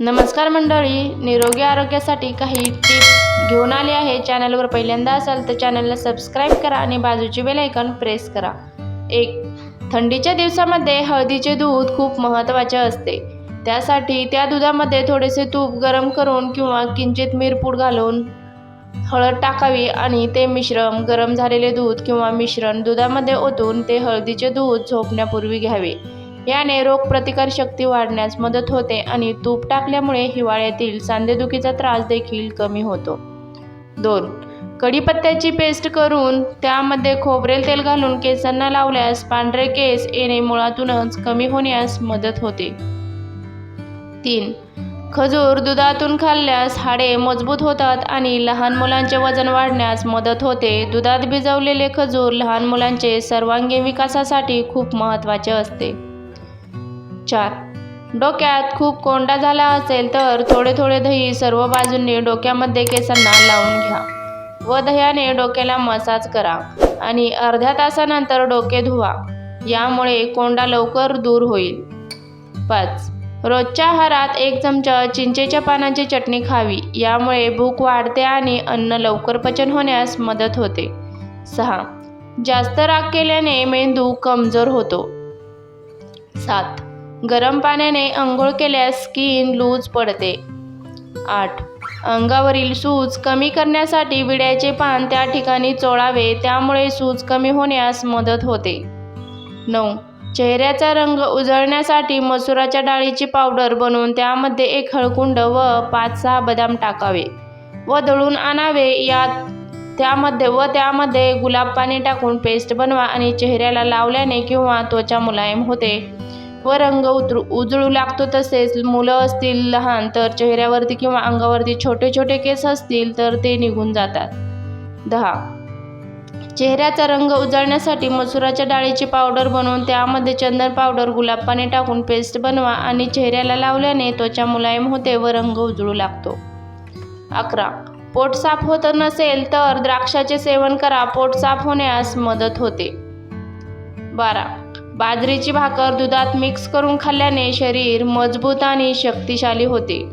नमस्कार मंडळी निरोगी आरोग्यासाठी काही टिप्स घेऊन आले आहे. चॅनलवर पहिल्यांदा असाल तर चॅनलला सबस्क्राईब करा आणि बाजूचे बेल प्रेस करा. एक थंडीच्या दिवसामध्ये हळदीचे दूध खूप महत्त्वाचे असते. त्यासाठी त्या दुधामध्ये थोडेसे तूप गरम करून किंवा किंचित मिरपूड घालून हळद टाकावी आणि ते मिश्रण गरम झालेले दूध किंवा मिश्रण दुधामध्ये ओतून ते हळदीचे दूध झोपण्यापूर्वी घ्यावे. याने रोगप्रतिकारशक्ती वाढण्यास मदत होते आणि तूप टाकल्यामुळे हिवाळ्यातील सांधेदुखीचा त्रास देखील कमी होतो. दोन कढीपत्त्याची पेस्ट करून त्यामध्ये खोबरेल तेल घालून केसांना लावल्यास पांढरे केस येणे मुळातूनच कमी होण्यास मदत होते. तीन खजूर दुधातून खाल्ल्यास हाडे मजबूत होतात आणि लहान मुलांचे वजन वाढण्यास मदत होते. दुधात भिजवलेले खजूर लहान मुलांचे सर्वांगीण विकासासाठी खूप महत्त्वाचे असते. चार. डोक्यात खूप कोंडा झाला असेल तर थोडे थोडे दही सर्व बाजूंनी डोक्यामध्ये केसांना लावून घ्या. व दह्याने डोक्याला मसाज करा आणि अर्ध्या तासानंतर डोके धुवा. यामुळे कोंडा लवकर दूर होईल. पाच. रोजच्या आहारात एक चमचा चिंचेच्या पानांची चटणी खावी. यामुळे भूक वाढते आणि अन्न लवकर पचन होण्यास मदत होते. सहा. जास्त राग केल्याने मेंदू कमजोर होतो. सात. गरम पाण्याने आंघोळ केल्यास स्किन लूज पडते. आठ. अंगावरील सूज कमी करण्यासाठी विड्याचे पान त्या ठिकाणी चोळावे त्यामुळे सूज कमी होण्यास मदत होते. नऊ. चेहऱ्याचा रंग उजळण्यासाठी मसुराच्या डाळीची पावडर बनवून त्यामध्ये एक हळकुंड व पाच सहा बदाम टाकावे व दळून आणावे. यात त्यामध्ये व त्यामध्ये गुलाब पाणी टाकून पेस्ट बनवा आणि चेहऱ्याला लावल्याने किंवा त्वचा मुलायम होते. व रंग उतरू उजळू लागतो तसेच. मुलं असतील लहान तर चेहऱ्यावरती किंवा अंगावरती छोटे छोटे केस असतील तर ते निघून जातात. दहा. चेहऱ्याचा रंग उजळण्यासाठी मसुराच्या डाळीची पावडर बनवून त्यामध्ये चंदन पावडर गुलाब पाणी टाकून पेस्ट बनवा आणि चेहऱ्याला लावल्याने त्वचा मुलायम होते व रंग उजळू लागतो. अकरा. पोट साफ होत नसेल तर द्राक्षाचे सेवन करा. पोट साफ होण्यास मदत होते. बारा. बाजरीची भाकर दुधात मिक्स करून खाल्ल्याने शरीर मजबूत आणि शक्तिशाली होते.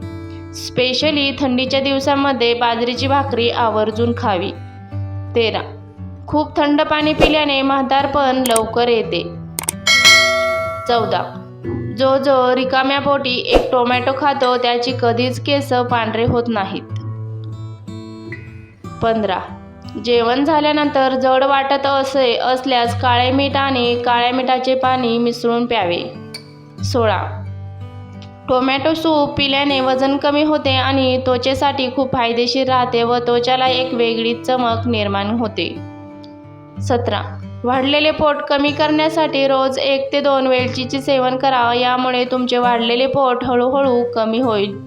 स्पेशली थंडीच्या दिवसामध्ये बाजरीची भाकरी आवर्जून खावी. तेरा. खूप थंड पाणी पिल्याने म्हातारपण लवकर येते. चौदा. जो जो रिकाम्या पोटी एक टोमॅटो खातो त्याची कधीच केस पांढरे होत नाहीत. पंधरा. जेवण झाल्यानंतर जड वाटत असे असल्यास काळे मीठ आणि काळ्या मिठाचे पाणी मिसळून प्यावे. सोळा. टोमॅटो सूप पिल्याने वजन कमी होते आणि त्वचेसाठी खूप फायदेशीर राहते व त्वचाला एक वेगळी चमक निर्माण होते. सतरा. वाढलेले पोट कमी करण्यासाठी रोज एक ते दोन वेलचीचे सेवन करा यामुळे तुमचे वाढलेले पोट हळूहळू कमी होईल.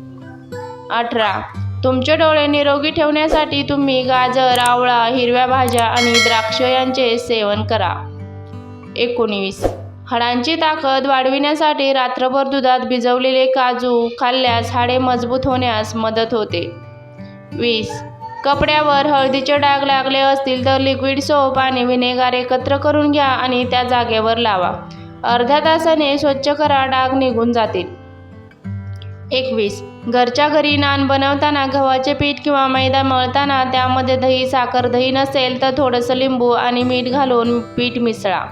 अठरा. तुमचे डोळे निरोगी ठेवण्यासाठी तुम्ही गाजर आवळा हिरव्या भाज्या आणि द्राक्ष यांचे सेवन करा. एकोणवीस हाडांची ताकद वाढविण्यासाठी रात्रभर दुधात भिजवलेले काजू खाल्ल्यास हाडे मजबूत होण्यास मदत होते. वीस. कपड्यावर हळदीचे डाग लागले असतील तर लिक्विड सोप आणि व्हिनेगार एकत्र करून घ्या आणि त्या जागेवर लावा. अर्ध्या तासाने स्वच्छ करा डाग निघून जातील. एकवीस. घरच्या घरी नान बनवताना गव्हाचे पीठ किंवा मैदा मळताना त्यामध्ये दही साखर दही नसेल तर थोडंसं लिंबू आणि मीठ घालून पीठ मिसळा.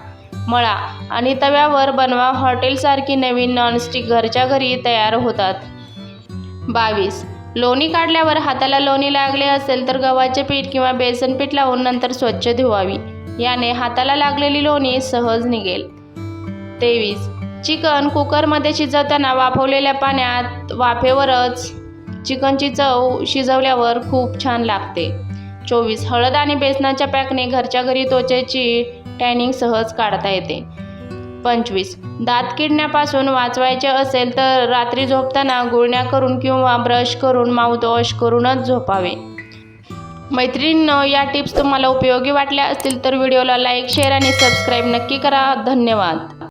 मळा आणि तव्यावर बनवा हॉटेलसारखी नवीन नॉनस्टिक घरच्या घरी तयार होतात. बावीस. लोणी काढल्यावर हाताला लोणी लागले असेल तर गव्हाचे पीठ किंवा बेसन पीठ लावून नंतर स्वच्छ धुवावी. याने हाताला लागलेली लोणी सहज निघेल. तेवीस. चिकन कुकरमध्ये शिजवताना वाफवलेल्या पाण्यात वाफेवरच चिकनची चव शिजवल्यावर खूप छान लागते. चोवीस हळद आणि बेसनाच्या पॅकने घरच्या घरी त्वचेची टॅनिंग सहज काढता येते. पंचवीस दात किडण्यापासून वाचवायचे असेल तर रात्री झोपताना गुळण्या करून किंवा ब्रश करून माउथवॉश करूनच झोपावे. मैत्रिणींनो या टिप्स तुम्हाला उपयोगी वाटल्या असतील तर व्हिडिओला लाईक शेअर आणि सबस्क्राईब नक्की करा. धन्यवाद.